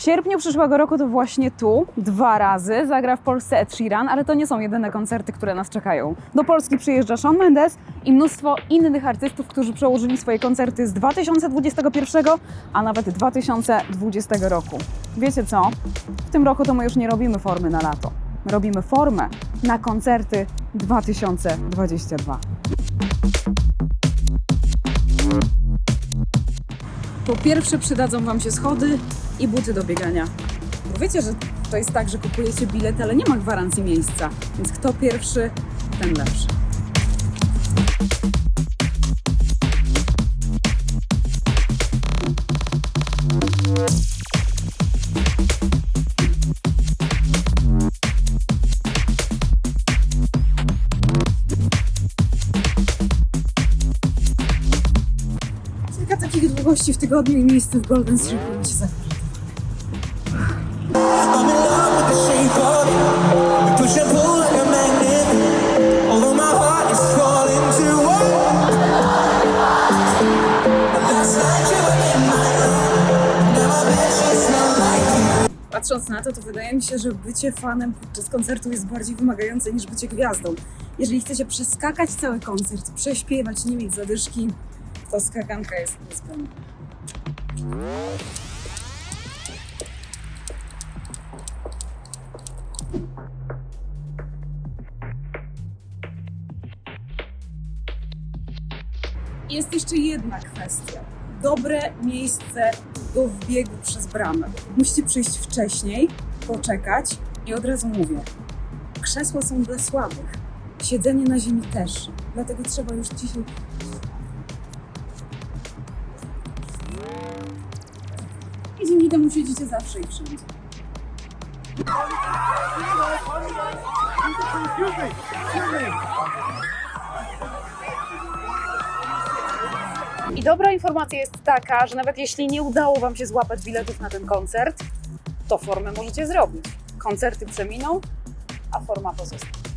W sierpniu przyszłego roku to właśnie tu, dwa razy, zagra w Polsce Ed Sheeran, ale to nie są jedyne koncerty, które nas czekają. Do Polski przyjeżdża Shawn Mendes i mnóstwo innych artystów, którzy przełożyli swoje koncerty z 2021, a nawet 2020 roku. Wiecie co? W tym roku to my już nie robimy formy na lato. My robimy formę na koncerty 2022. Po pierwsze przydadzą Wam się schody i buty do biegania. Bo wiecie, że to jest tak, że kupujecie bilet, ale nie ma gwarancji miejsca. Więc kto pierwszy, ten lepszy. Takich długości w tygodniu i miejsce w Golden Street. Patrząc na to, to wydaje mi się, że bycie fanem podczas koncertu jest bardziej wymagające niż bycie gwiazdą. Jeżeli chcecie przeskakać cały koncert, prześpiewać, nie mieć zadyszki, to skakanka jest niezbędna. Jest jeszcze jedna kwestia. Dobre miejsce do wbiegu przez bramę. Musicie przyjść wcześniej, poczekać i od razu mówię. Krzesła są dla słabych. Siedzenie na ziemi też. Dlatego trzeba już dzisiaj. I dzięki temu siedzicie zawsze i wszędzie. I dobra informacja jest taka, że nawet jeśli nie udało Wam się złapać biletów na ten koncert, to formę możecie zrobić. Koncerty przeminą, a forma pozostanie.